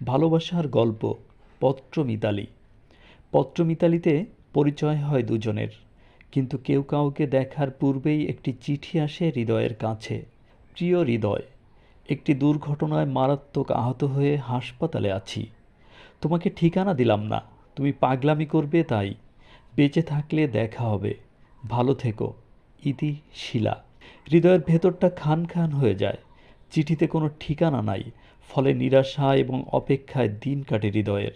ভালোবাসার গল্প পত্র মিতালি পত্র মিতালিতে পরিচয় হয় দুজনের, কিন্তু কেউ কাউকে দেখার পূর্বেই একটি চিঠি আসে হৃদয়ের কাছে। প্রিয় হৃদয়, একটি দুর্ঘটনায় মারাত্মক আহত হয়ে হাসপাতালে আছি। তোমাকে ঠিকানা দিলাম না, তুমি পাগলামি করবে তাই। বেঁচে থাকলে দেখা হবে। ভালো থেকো, ইতি শিলা। হৃদয়ের ভেতরটা খান খান হয়ে যায়। চিঠিতে কোনো ঠিকানা নাই, ফলে নিরাশা এবং অপেক্ষায় দিন কাটে হৃদয়ের।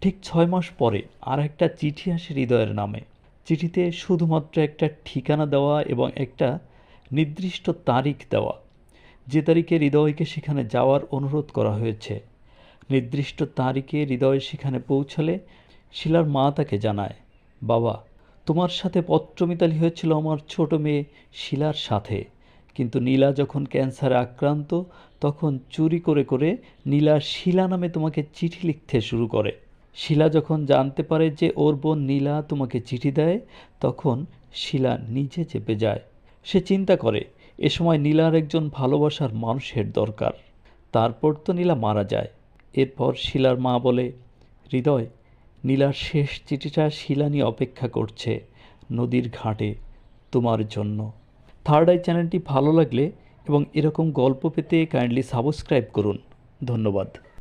ঠিক ছয় মাস পরে আর একটা চিঠি আসে হৃদয়ের নামে। চিঠিতে শুধুমাত্র একটা ঠিকানা দেওয়া এবং একটা নির্দিষ্ট তারিখ দেওয়া। যে তারিখে হৃদয়কে সেখানে যাওয়ার অনুরোধ করা হয়েছে। নির্দিষ্ট তারিখে হৃদয় সেখানে পৌঁছালে শিলার মা তাকে জানায়, বাবা, তোমার সাথে পত্রমিতালি হয়েছিল আমার ছোট মেয়ে শিলার সাথে। কিন্তু নীলা যখন ক্যান্সারে আক্রান্ত, তখন চুরি করে করে নীলা শিলা নামে তোমাকে চিঠি লিখতে শুরু করে। শিলা যখন জানতে পারে যে ওর বোন নীলা তোমাকে চিঠি দেয়, তখন শিলা নিজে চেপে যায়। সে চিন্তা করে, এ সময় নীলার একজন ভালোবাসার মানুষের দরকার। তারপর তো নীলা মারা যায়। এরপর শিলার মা বলে, হৃদয়, নীলার শেষ চিঠিটা শিলা নিয়ে অপেক্ষা করছে নদীর ঘাটে তোমার জন্য। থার্ড আই চ্যানেলটি ভালো লাগলে এবং এরকম গল্প পেতে কাইন্ডলি সাবস্ক্রাইব করুন। ধন্যবাদ।